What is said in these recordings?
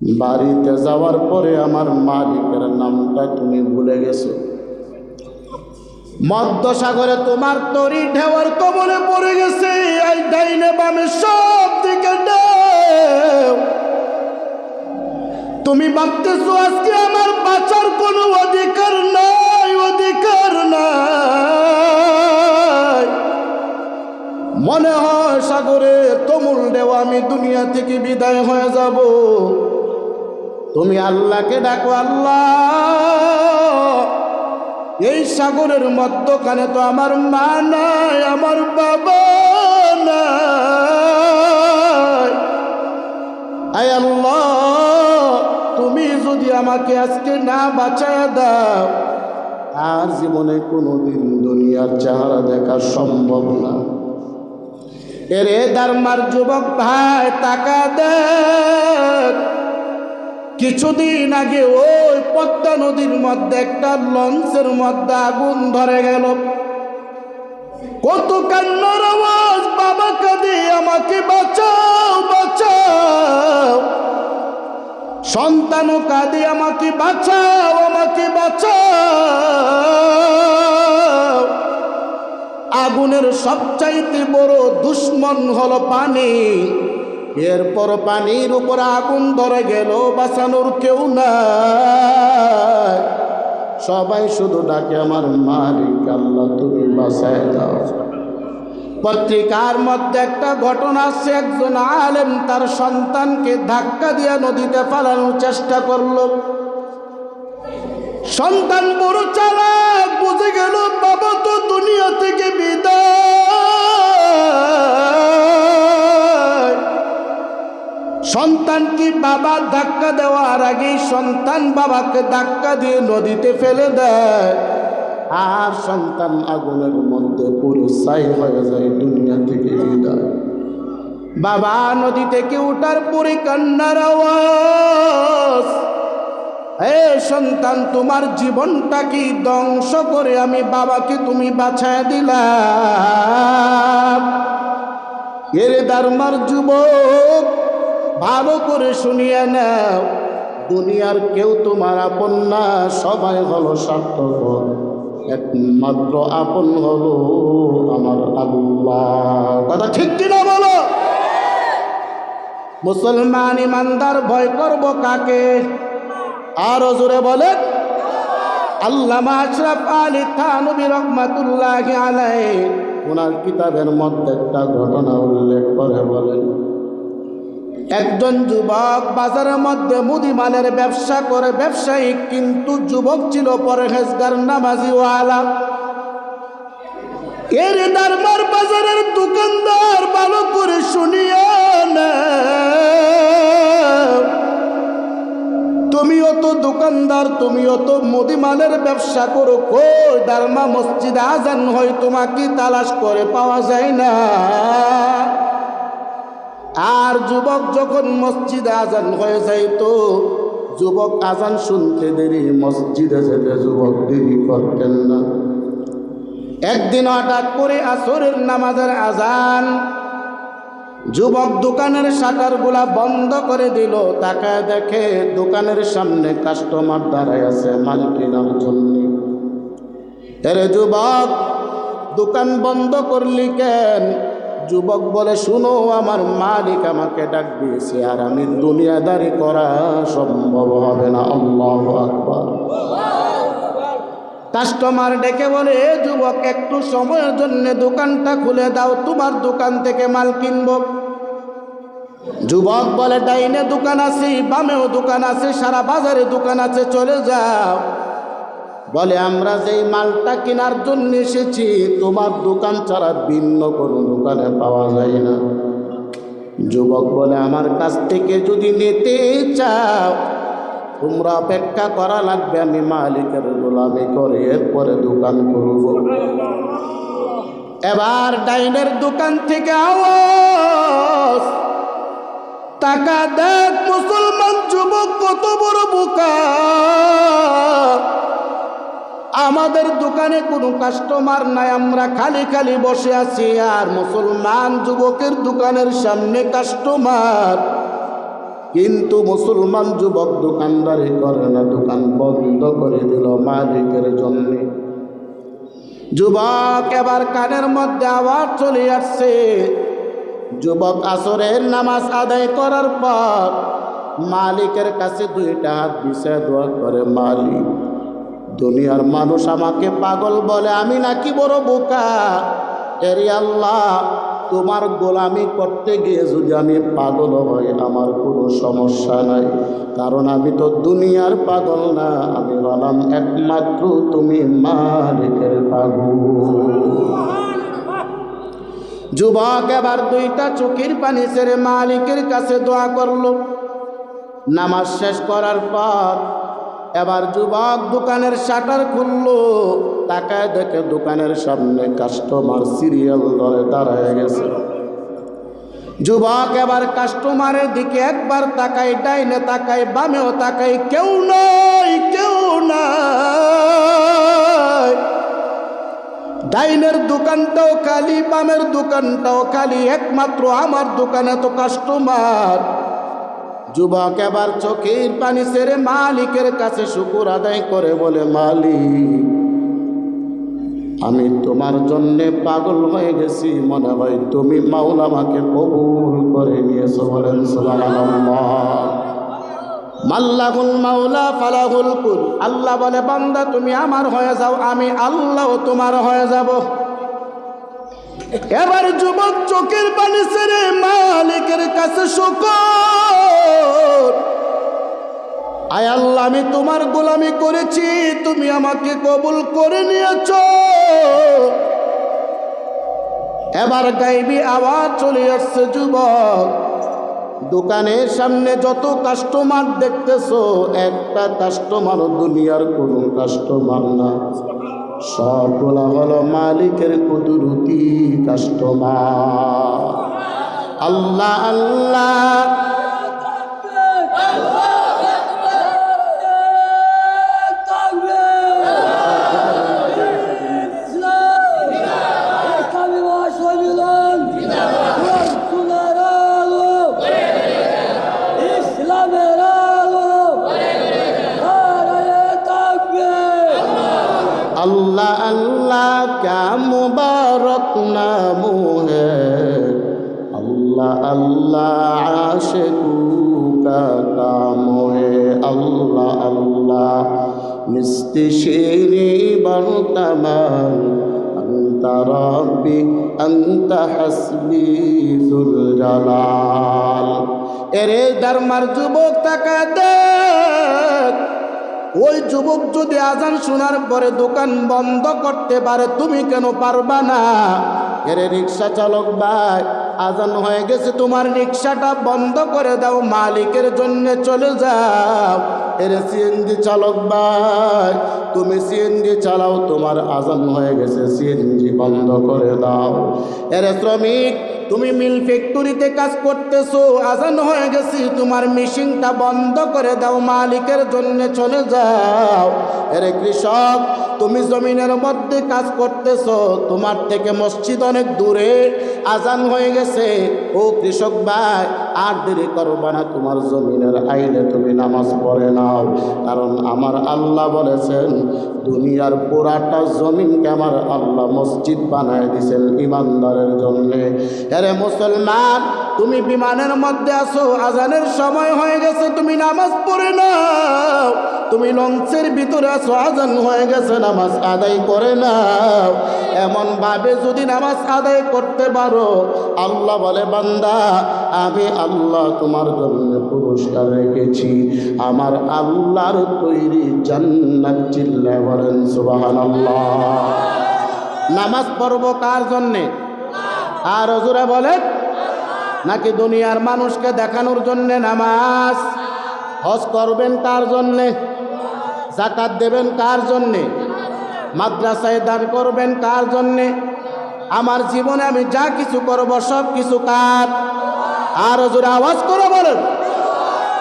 বাড়িতে যাওয়ার পরে আমার মালিকের নামটা তুমি ভুলে গেছো। মধ্যসাগরে তোমার তরি ঢেওয়ার কবলে পড়ে গেছে, এই ডাইনে বামে সব দিকে তুমি ভাবতেছো আজকে আমার বাঁচার কোনো অধিকার নাই অধিকার নাই। মনে হয় সাগরে তমুল দেওয়া আমি দুনিয়া থেকে বিদায় হয়ে যাব। তুমি আল্লাহকে ডাকো আল্লাহ। এই সাগরের মধ্যখানে তো আমার মা নাই, আমার বাবা আয় আল্লাহ, তুমি যদি আমাকে আজকে না বাঁচায় দাও, আর জীবনে কোনোদিন দুনিয়ার চেহারা দেখা সম্ভব না। এরে দারমার যুবক ভাই, তাকা দেখ। কিছুদিন আগে ওই পদ্মা নদীর মধ্যে একটা লঞ্চের মধ্যে আগুন ধরে গেল। কত কান্নার আওয়াজ, বাবা কাঁদে, আমাকে বাঁচাও বাঁচাও। সন্তানও কাঁদে, আমাকে বাঁচাও আমাকে বাঁচাও। আগুনের সবচাইতে বড় দুশ্মন হলো পানি। এরপর পানির উপর আগুন ধরে গেল, বাঁচানোর কেউ নাই। সবাই শুধু ডাকে, আমার মালিক, আল্লাহ, তুমি বাঁচায় দাও। পত্রিকার মধ্যে একটা ঘটনা আছে, একজন আলেম তার সন্তানকে ধাক্কা দিয়ে নদীতে ফালানোর চেষ্টা করল। সন্তান বড় চালাক, বুঝে গেল, বাবা তো দুনিয়া থেকে বিদায়। সন্তান কি বাবা ধাক্কা দেওয়ার আগেই সন্তান বাবাকে ধাক্কা দিয়ে নদীতে ফেলে দেয়। আর সন্তান আগুনের মধ্যে পুরো হয়ে যায়, দুনিয়া থেকে বাবা নদী থেকে উঠার পরে কান্নার আওয়াজ, হে সন্তান, তোমার জীবনটা কি ধ্বংস করে আমি বাবাকে তুমি বাছায় দিলাম? এরে দারমার যুবক ভালো করে শুনিয়ে নাও। দুনিয়ার কেউ তোমার আপন না, সবাই হলো স্বার্থপর। একমাত্র আপন হলো আমার আল্লাহ। কথা ঠিক কিনা বলো? মুসলমান ইমানদার ভয় করব কাকে? আরও জোরে বলেন। আল্লামা আশরাফ আলী থানবী রহমাতুল্লাহ আলাই ওনার কিতাবের মধ্যে একটা ঘটনা উল্লেখ করে বলেন। একজন যুবক বাজারের মধ্যে মুদিমানের ব্যবসা করে ব্যবসায়ী, কিন্তু যুবক ছিল পরহেজগার নামাজি ওয়ালা এর দারবার বাজারের দোকানদার ভালো করে শুনিয়া না তুমিও তো দোকানদার, তুমিও তো মুদিমানের ব্যবসা করো, কই দারমা মসজিদে আজান হয়, তোমাকে তালাশ করে পাওয়া যায় না। আর যুবক যখন মসজিদে আজান হয়ে যায় তো যুবক আজান শুনতে দেরি, মসজিদে যেতে যুবক দেরি করতেন না। একদিন হঠাৎ করে আসরের নামাজের আজান, যুবক দোকানের শাটারগুলা বন্ধ করে দিল। তাকায় দেখে দোকানের সামনে কাস্টমার দাঁড়ায় আছে মাল কেনার জন্য। যুবক, দোকান বন্ধ করলি কেন? যুবক বলে, শুনো, আমার মালিক আমাকে ডাক দিয়েছে, আর আমি দুনিয়াদারি করা সম্ভব হবে না। আল্লাহ আকবার। কাস্টমার ডেকে বলে যুবক, একটু সময়ের জন্য দোকানটা খুলে দাও, তোমার দোকান থেকে মাল কিনব। যুবক বলে, ডাইনে দোকান আছে, বামেও দোকান আছে, সারা বাজারে দোকান আছে, চলে যাও। বলে, আমরা যেই মালটা কেনার জন্য এসেছি, তোমার দোকান ছাড়া ভিন্ন কোনো দোকানে পাওয়া যায় না। যুবক বলে, আমার কাছ থেকে যদি নিতে চাও, তোমরা অপেক্ষা করা লাগবে, আমি মালিকের গোলামি করে এরপরে দোকান করব। এবার ডাইনের দোকান থেকে আওয়াজ, টাকা দেখ মুসলমান যুবক, কত বড় বোকা। আমাদের দোকানে কোনো কাস্টমার নাই, আমরা খালি খালি বসে আছি। আর মুসলমান যুবকের দোকানের সামনে কাস্টমার। কিন্তু মুসলমান যুবক দোকানদারি করে না, দোকান বন্ধ করে দিল মালিকের জন্যে। যুবক এবার কানের মধ্যে আবার চলে আসছে। যুবক আসরের নামাজ আদায় করার পর মালিকের কাছে দুইটা হাত বিষয় দোয়া করে, মালিক দুনিয়ার মানুষ আমাকে পাগল বলে, আমি নাকি বড় বোকা? এরি আল্লাহ, তোমার গোলামি করতে গিয়ে যদি আমি পাগল হই, আমার কোনো সমস্যা নাই। কারণ আমি তো দুনিয়ার পাগল না। আমি বললাম একমাত্র তুমি মালিকের পাগল। যুবক এবার দুইটা চোখের পানি ছেড়ে মালিকের কাছে দোয়া করল। নামাজ শেষ করার পর এবার যুবক দোকানের শাটার খুললো, তাকায় দেখে দোকানের সামনে কাস্টমার সিরিয়াল ধরে দাঁড়ায় গেছে। যুবক এবার কাস্টমারের দিকে একবার তাকাই ডাইনে তাকাই বামেও তাকাই কেউ নয় কেউ নাই। ডাইনের দোকানটাও খালি, বামের দোকানটাও খালি, একমাত্র আমার দোকানে তো কাস্টমার যুবক এবার চোখের পানি সেরে মালিকের কাছে শুকুর আদায় করে বলে, মালিক, আমি তোমার জন্যে পাগল হয়ে গেছি। মনে হয় তুমি মাওলা আমাকে কবুল করে নিয়েছো বলেন মাল্লাহুল মাওলা ফালাহুল কুল। আল্লাহ বলে, বান্দা, তুমি আমার হয়ে যাও, আমি আল্লাহ তোমার হয়ে যাব। এবার যুবক চোখের পানি ছেড়ে মালিকের কাছে শুকর আয় আল্লাহ, আমি তোমার গোলামি করেছি, তুমি আমাকে কবুল করে নিয়েছ। এবার গাইবি আওয়াজ, চলে আসছে যুবক। দোকানের সামনে যত কাস্টমার দেখতেছো, একটা কাস্টমার দুনিয়ার কোনো কাস্টমার না। সবগুলা হলো মালিকের কুদরতি কাস্টমার আল্লাহ আল্লাহ। अल्लाह क्या मुबारक नामो है अल्लाह अल्लाह आशिकों का काम है अल्लाह अल्लाह मिस्तिशेरी बरतमान अंत रब्बी अंत हसबी जुल जलाल এরে ধর্মার যুবক তাকা দেখ ওই যুবক যদি আজান শোনার পরে দোকান বন্ধ করতে পারে, তুমি কেন পারবা না? এরে রিক্সা চালক ভাই, আজান হয়ে গেছে, তোমার রিক্সাটা বন্ধ করে দাও, মালিকের জন্য চলে যাও। এরে সিএনজি চালক ভাই, তুমি সিএনজি চালাও, তোমার আজান হয়ে গেছে, সিএনজি বন্ধ করে দাও। এরে শ্রমিক তুমি মিল ফ্যাক্টরিতে কাজ করতেছো, আজান হয়ে গেছি, তোমার মেশিনটা বন্ধ করে দাও, মালিকের জন্য চলে যাও। এরে কৃষক, তুমি জমিনের মধ্যে কাজ করতেছো, তোমার থেকে মসজিদ অনেক দূরে, আজান হয়ে গেছে। ও কৃষক ভাই আর দেরি করবা না, তোমার জমিনের আইনে তুমি নামাজ পড়ে নাও। কারণ আমার আল্লাহ বলেছেন, দুনিয়ার পুরাটা জমিনকে আমার আল্লাহ মসজিদ বানায় দিছেন ইমানদারের জন্যে। আরে মুসলমান, তুমি বিমানের মধ্যে আসো আজানের সময় হয়ে গেছে, তুমি নামাজ পড়ে নাও। তুমি লঞ্চের ভিতরে আসো, আজান হয়ে গেছে, নামাজ আদায় করে নাও। এমন ভাবে যদি নামাজ আদায় করতে পারো, আল্লাহ বলে, বান্দা আমি আল্লাহ তোমার জন্য পুরস্কার রেখেছি। আমার আল্লাহর তৈরি জান্নাত চিল্লা বলেন, সুবহানাল্লাহ। নামাজ পড়ব কার জন্যে? আর হজুরা বলেন নাকি দুনিয়ার মানুষকে দেখানোর জন্যে নামাজ? হজ করবেন কার জন্যে জাকাত দেবেন কার জন্যে মাদ্রাসায় দান করবেন কার জন্যে আমার জীবনে আমি যা কিছু করব সব কিছু কার আর হজুর আওয়াজ করে বলেন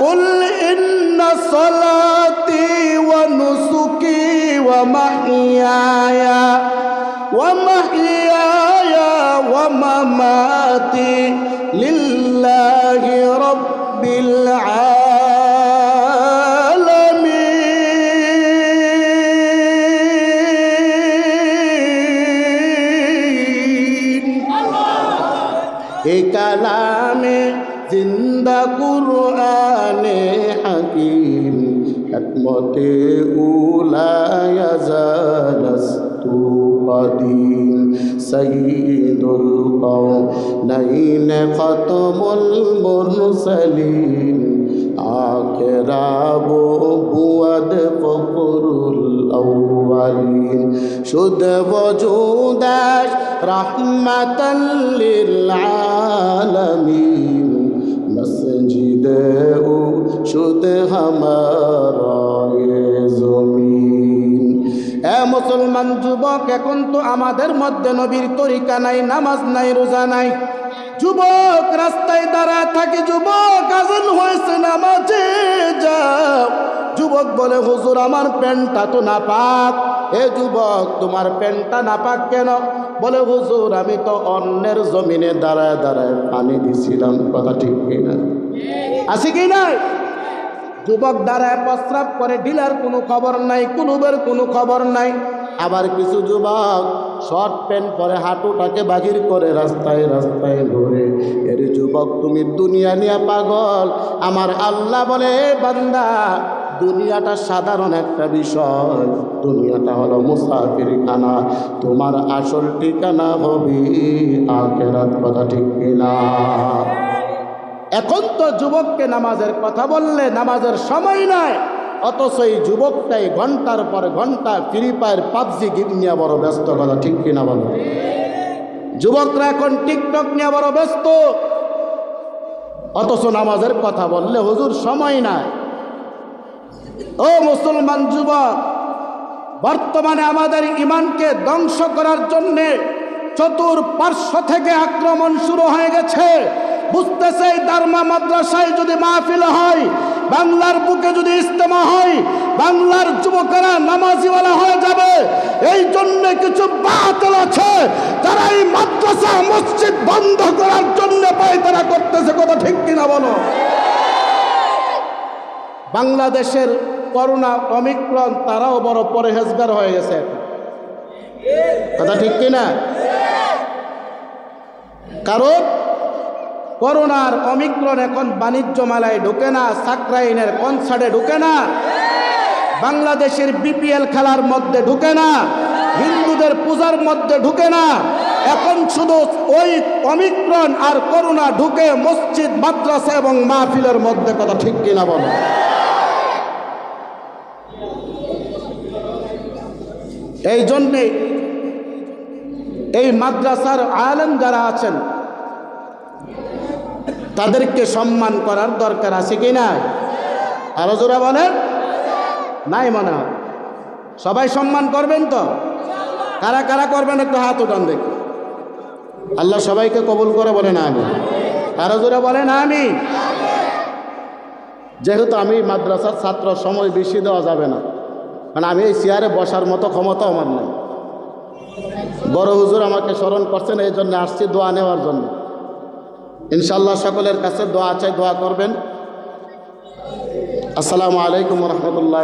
قل إن صلاتي ونسكي ومحياي ومحياي ومماتي لله رب العالمين কালামে জিন্দা কুরআনে হাকিম, খেদমতে উলায়াজালাস্তু কদিম। সঈদুল কওনাইন খতমুল মুরসালিন, আখরাব বুয়াদ ফকরুল আউয়ালিন। শুদ বজুদাশ রাহমাতাল লিল আলামিন মসজিদ ও শুদ জমিন মুসলমান যুবক, এখন তো আমাদের মধ্যে নবীর তরিকা নাই, নামাজ নাই, রোজা নাই। যুবক, রাস্তায় দাঁড়ায় থাকে, যুবক আজান হয়েছে নামাজে, যাও। যুবক বলে, হুজুর, আমার প্যান্টটা তো না পাক হে যুবক, তোমার প্যান্টটা না পাক কেন? বলে, হুজুর, আমি তো অন্যের জমিনে দাঁড়ায় দাঁড়ায় পানি দিছিলাম। কথা ঠিক কিনা আছে কি নাই? যুবক দ্বারায় প্রস্রাব করে, ডিলার কোনো খবর নাই, কুলুবের কোনো খবর নাই। আবার কিছু যুবক শর্ট প্যান্ট পরে হাঁটুটাকে বাহির করে রাস্তায় রাস্তায় ঘুরে। এর যুবক, তুমি দুনিয়া নিয়ে পাগল। আমার আল্লাহ বলে বান্দা দুনিয়াটা সাধারণ একটা বিষয়। দুনিয়াটা হলো মুসাফির খানা। তোমার আসল ঠিকানা হবে আখেরাত, কথা ঠিক কিনা? এখন তো যুবককে নামাজের কথা বললে নামাজের সময় নাই, অথচ এই যুবকটাই ঘণ্টার পর ঘণ্টা ফ্রি ফায়ার, পাবজি গেম নিয়ে বড় ব্যস্ত, কথা ঠিক কিনা বলো? যুবকরা এখন টিকটক নিয়ে বড় ব্যস্ত, অথচ নামাজের কথা বললে হুজুর সময় নাই। ও মুসলমান যুবক, বর্তমানে আমাদের ইমানকে ধ্বংস করার জন্যে চতুর পার্শ্ব থেকে আক্রমণ শুরু হয়ে গেছে। বুঝতেছে দার্মা মাদ্রাসায় যদি মাহফিল হয়, বাংলার বুকে যদি ইস্তেমা হয়, বাংলার যুবকেরা নামাজিওয়ালা হয়ে যাবে। এই জন্য কিছু বাতিল আছে। যারা এই মাদ্রাসা মসজিদ বন্ধ করার জন্য পায়তারা করতেছে, কথা ঠিক কিনা বলো? বাংলাদেশের করোনা অমিক্রণ তারাও বড় পরেহেজগার হয়ে গেছে। কথা ঠিক কিনা? কারণ করোনার অমিক্রণ এখন বাণিজ্য মেলায় ঢুকে না, সাকরাইনের কনসার্টে ঢুকে না, বাংলাদেশের বিপিএল খেলার মধ্যে ঢুকে না, হিন্দুদের পূজার মধ্যে ঢুকে না, এখন শুধু ওই অমিক্রণ আর করোনা ঢুকে মসজিদ, মাদ্রাসা এবং মাহফিলের মধ্যে, কথা ঠিক কিনা বলো? এই জন্যে এই মাদ্রাসার আলেম যারা আছেন, তাদেরকে সম্মান করার দরকার আছে কি না আরও জোরা বলেন। নাই মনে সবাই সম্মান করবেন তো? কারা কারা করবেন একটু হাত উঠান দেখি। আল্লাহ সবাইকে কবুল করে বলেন আমি আরও জোরা বলেন আমি যেহেতু আমি মাদ্রাসার ছাত্র, সময় বেশি দেওয়া যাবে না। মানে আমি এই চেয়ারে বসার মতো ক্ষমতা আমার নেই। বড় হুজুর আমাকে স্মরণ করছেন, এই জন্য আসছি দোয়া নেওয়ার জন্য। ইনশাল্লাহ সকলের কাছে দোয়া চাই, দোয়া করবেন। আসসালামু আলাইকুম রহমতুল্লাহ